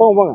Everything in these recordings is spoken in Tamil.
போங்க. போங்க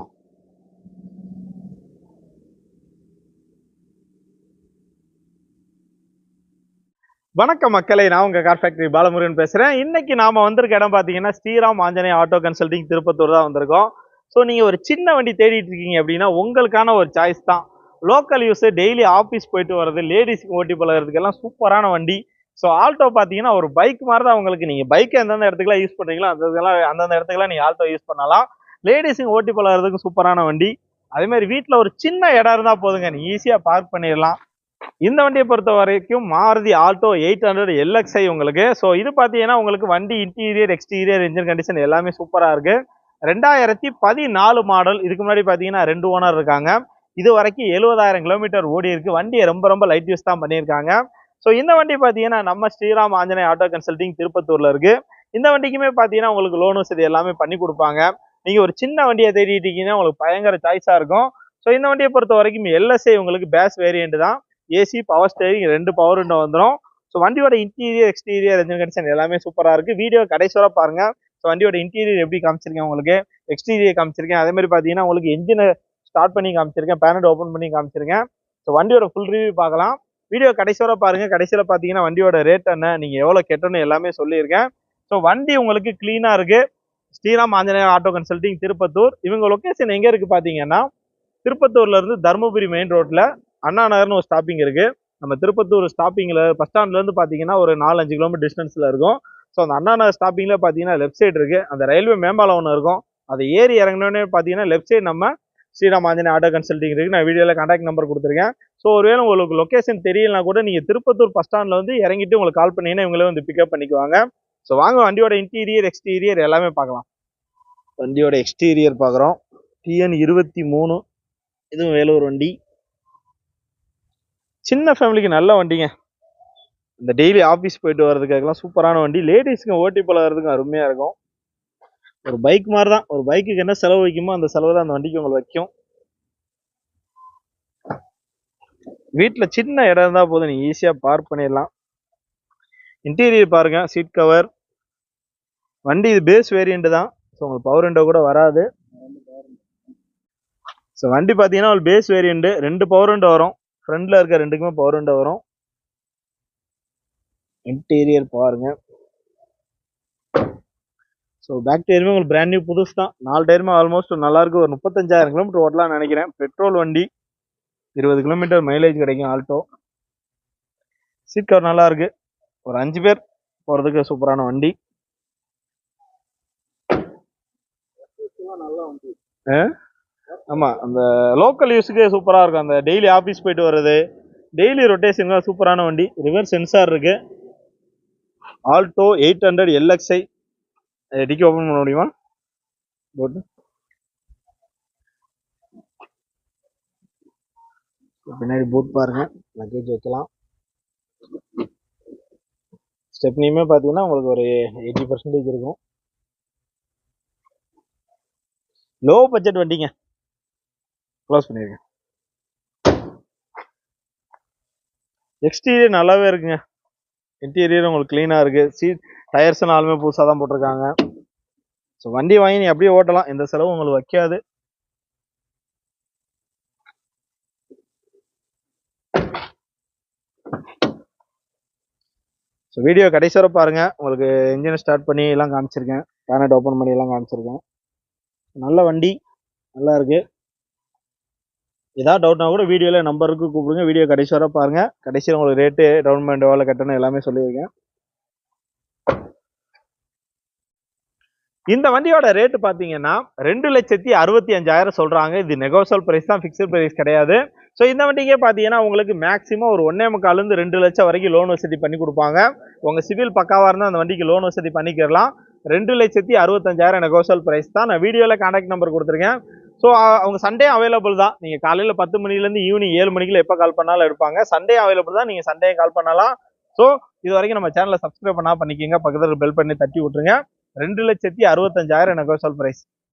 வணக்கம் மக்களை நான் உங்கள் கார் ஃபேக்டரி பாலமுருகன் பேசுகிறேன் இன்றைக்கி நாம வந்திருக்க இடம் பார்த்தீங்கன்னா ஸ்ரீராம் ஆஞ்சநேய ஆட்டோ கன்சல்டிங் திருப்பத்தூர் தான் வந்திருக்கோம். ஸோ நீங்கள் ஒரு சின்ன வண்டி தேடிட்டு இருக்கீங்க அப்படின்னா உங்களுக்கான ஒரு சாய்ஸ் தான். லோக்கல் யூஸு டெய்லி ஆஃபீஸ் போயிட்டு வர்றது லேடிஸ்க்கு ஓட்டி பழகிறதுக்கெல்லாம் சூப்பரான வண்டி. ஸோ ஆல்டோ பார்த்தீங்கன்னா ஒரு பைக் மாதிரி தான் உங்களுக்கு. நீங்கள் பைக்கை எந்தெந்த இடத்துக்குலாம் யூஸ் பண்ணுறீங்களோ அந்த இதெல்லாம் அந்தந்த இடத்துக்குலாம் நீங்கள் ஆல்டோ யூஸ் பண்ணலாம். லேடிஸுங்க ஓட்டி பழகிறதுக்கு சூப்பரான வண்டி. அதே மாதிரி வீட்டில் ஒரு சின்ன இடம் இருந்தால் போதுங்க. நீ ஈஸியாக பார்க் பண்ணிடலாம். இந்த வண்டியை பொறுத்த வரைக்கும் Maruti Alto eight hundred LXi உங்களுக்கு. ஸோ இது பார்த்தீங்கன்னா உங்களுக்கு வண்டி இன்டீரியர் எக்ஸ்டீரியர் இன்ஜின் கண்டிஷன் எல்லாமே சூப்பராக இருக்குது ரெண்டாயிரத்தி பதினாலு மாடல் இதுக்கு முன்னாடி பார்த்தீங்கன்னா ரெண்டு ஓனர் இருக்காங்க. இது வரைக்கும் எழுபதாயிரம் கிலோமீட்டர் ஓடி இருக்கு. வண்டியை ரொம்ப ரொம்ப லைட் யூஸ் தான் பண்ணியிருக்காங்க. ஸோ இந்த வண்டி பார்த்தீங்கன்னா நம்ம ஸ்ரீராம் ஆஞ்சநேய ஆட்டோ கன்சல்டிங் திருப்பத்தூரில் இருக்குது இந்த வண்டிக்குமே பார்த்தீங்கன்னா உங்களுக்கு லோன் வசதி எல்லாமே பண்ணி கொடுப்பாங்க. நீங்கள் ஒரு சின்ன வண்டியை தேடிட்டீங்கன்னா உங்களுக்கு பயங்கர சாய்ஸாக இருக்கும். ஸோ இந்த வண்டியை பொறுத்த வரைக்கும் எல்எஸ்ஐ உங்களுக்கு பேஸ் வேரியண்ட் தான். ஏசி பவர் ஸ்டேரிங் ரெண்டு பவர் விண்டோ வந்துடும் ஸோ வண்டியோட இன்டீரியர் எக்ஸ்டீரியர் என்ஜின் கண்டிஷன் எல்லாமே சூப்பராக இருக்குது வீடியோ கடைசியோட பாருங்கள் ஸோ வண்டியோட இன்டீரியர் எப்படி காமிச்சிருக்கேன் உங்களுக்கு? எக்ஸ்டீரியர் காமிச்சிருக்கேன். அதே மாதிரி பார்த்தீங்கன்னா உங்களுக்கு என்ஜினை ஸ்டார்ட் பண்ணி காமிச்சிருக்கேன். பேனட் ஓப்பன் பண்ணி காமிச்சிருக்கேன். ஸோ வண்டியோட ஃபுல் ரிவ்யூ பார்க்கலாம் வீடியோ கடைசியோட பாருங்கள் கடைசியில் பார்த்தீங்கன்னா வண்டியோட ரேட் என்ன நீங்கள் எவ்வளோ கெட்டணும் எல்லாமே சொல்லியிருக்கேன். ஸோ வண்டி உங்களுக்கு க்ளீனாக இருக்குது ஸ்ரீராம் ஆஞ்சநேயர் ஆட்டோ கன்சல்டிங் திருப்பத்தூர். இவங்க லொக்கேஷன் எங்கே இருக்குது பார்த்தீங்கன்னா திருப்பத்தூர்லேருந்து தருமபுரி மெயின் ரோட்டில் அண்ணா நகர்னு ஒரு ஸ்டாப்பிங் இருக்குது நம்ம திருப்பத்தூர் ஸ்டாப்பிங்கில் பஸ் ஸ்டாண்ட்லேருந்து பார்த்தீங்கன்னா ஒரு நாலஞ்சு கிலோமீட்டர் டிஸ்டன்ஸில் இருக்கும். ஸோ அந்த அண்ணா நகர் ஸ்டாப்பிங்கில் பார்த்தீங்கன்னா லெஃப்ட் சைடு இருக்குது அந்த ரயில்வே மேம்பாலம் ஒன்று இருக்கும். அதை ஏறி இறங்கினோடனே பார்த்தீங்கன்னா லெஃப்ட் சைடு நம்ம ஸ்ரீராம் ஆஞ்சநேய ஆட்டோ கன்சல்டிங் இருக்குது நான் வீடியோவில் காண்டாக்ட் நம்பர் கொடுத்துருக்கேன். ஸோ ஒருவேளை உங்களுக்கு லொக்கேஷன் தெரியலனா கூட நீங்கள் திருப்பத்தூர் பஸ் ஸ்டாண்டில் வந்து இறங்கிட்டு உங்களுக்கு கால் பண்ணீங்கன்னா இவங்களே வந்து பிக்கப் பண்ணிக்குவாங்க. ஸோ வாங்க வண்டியோட இன்டீரியர் எக்ஸ்டீரியர் எல்லாமே பார்க்கலாம். வண்டியோட எக்ஸ்டீரியர் பார்க்குறோம் டிஎன் இருபத்தி மூணு. இதுவும் வேலூர் வண்டி. சின்ன ஃபேமிலிக்கு நல்ல வண்டிங்க. இந்த டெய்லி ஆஃபீஸ் போயிட்டு வர்றதுக்காகலாம் சூப்பரான வண்டி. லேடிஸ்க்கு ஓட்டி பழகிறதுக்கும் அருமையாக இருக்கும். ஒரு பைக் மாதிரி தான் ஒரு பைக்குக்கு என்ன செலவு வைக்குமோ அந்த செலவு தான் அந்த வண்டிக்கு உங்களுக்கு வைக்கும். வீட்டில் சின்ன இடம் இருந்தால் போதும். நீங்கள் ஈஸியாக பார்க் பண்ணிடலாம். இன்டீரியர் பாருங்க. சீட் கவர் வண்டி இது பேஸ் வேரியண்ட்டு தான் ஸோ உங்களுக்கு பவர் விண்டோ கூட வராது. ஸோ வண்டி பார்த்தீங்கன்னா ஒரு பேஸ் வேரியண்ட் ரெண்டு பவர் விண்டோ வரும். ஃப்ரண்ட்ல இருக்க ரெண்டுக்குமே பவர் விண்டோ வரும். இன்டீரியர் பாருங்க. ஸோ பேக் டயருமே உங்களுக்கு பிராண்ட் நியூ புதுசு தான் நாலு டயருமே ஆல்மோஸ்ட் நல்லாயிருக்கு ஒரு முப்பத்தஞ்சாயிரம் கிலோமீட்டர் ஓட்டலாம்னு நினைக்கிறேன். பெட்ரோல் வண்டி இருபது கிலோமீட்டர் மைலேஜ் கிடைக்கும் ஆல்டோ சீட் கவர் நல்லாயிருக்கு ஒரு அஞ்சு பேர் போகிறதுக்கு சூப்பரான வண்டி. ஆ? அந்த லோக்கல் யூஸுக்கு சூப்பராக இருக்கும். அந்த டெய்லி ஆஃபீஸ் போயிட்டு வர்றது. டெய்லி ரொட்டேஷன் சூப்பரான வண்டி. ரிவர் சென்சார் இருக்கு. Alto eight hundred LXi dickey open பண்ண முடியுமா? போட்டு. பின்னாடி பூட் பாருங்க. லக்கேஜ் வைக்கலாம். ஸ்டெப்னியுமே பார்த்தீங்கன்னா உங்களுக்கு ஒரு எயிட்டி பர்சன்டேஜ் இருக்கும். லோ பட்ஜெட் வண்டிங்க. க்ளோஸ் பண்ணிருக்கேன் எக்ஸ்டீரியர் நல்லாவே இருக்குங்க. இன்டீரியர் உங்களுக்கு க்ளீனாக இருக்குது சீட் டயர்ஸ் நாலுமே புதுசாக தான் போட்டிருக்காங்க. ஸோ வண்டி வாங்கி நீ அப்படியே ஓட்டலாம். எந்த செலவும் உங்களுக்கு வைக்காது. ஸோ வீடியோ கடைசி பாருங்கள் உங்களுக்கு இன்ஜினை ஸ்டார்ட் பண்ணி எல்லாம் காமிச்சிருக்கேன். பேனட் ஓப்பன் பண்ணி எல்லாம் காமிச்சிருக்கேன். நல்ல வண்டி நல்லா இருக்கு. ஏதாவது டவுட்னா கூட வீடியோவில் நம்பருக்கு கூப்பிடுங்க. வீடியோ கடைசி வர பாருங்க. கடைசியில் உங்களுக்கு ரேட்டு டவுன் பேமெண்ட் எவ்வளோ கட்டணும் எல்லாமே சொல்லியிருக்கேன். இந்த வண்டியோட ரேட்டு பார்த்தீங்கன்னா ரெண்டு லட்சத்தி அறுபத்தி அஞ்சாயிரம் சொல்றாங்க. இது நெகோசியல் பிரைஸ் தான் ஃபிக்ஸட் பிரைஸ் கிடையாது. ஸோ இந்த வண்டிக்கே பார்த்தீங்கன்னா உங்களுக்கு மேக்ஸிமம் ஒரு ஒன்னே முக்கால்லேருந்து ரெண்டு லட்சம் வரைக்கும் லோன் வசதி பண்ணி கொடுப்பாங்க. உங்கள் சிவில் பக்காவாக இருந்தால் அந்த வண்டிக்கு லோன் வசதி பண்ணிக்கிறலாம் ரெண்டு லட்சத்தி அறுபத்தஞ்சாயிரம் நெகோசியல் ப்ரைஸ் தான். நான் வீடியோவில் காண்டாக்ட் நம்பர் கொடுத்துருக்கேன். ஸோ அவங்க சண்டே அவைலபிள் தான். நீங்கள் காலையில் பத்து மணிலேருந்து ஈவினிங் ஏழு மணிக்குள்ள எப்போ கால் பண்ணாலும் எடுப்பாங்க. சண்டே அவைலபிள் தான். நீங்கள் சண்டே கால் பண்ணலாம். ஸோ இது வரைக்கும் நம்ம சேனலை சப்ஸ்கிரைப் பண்ணால் பண்ணிக்கோங்க. பக்கத்தில் பெல் பண்ணி தட்டி விட்ருங்க ரெண்டு லட்சத்தி அறுபத்தஞ்சாயிரம் நெகோசியல் ப்ரைஸ்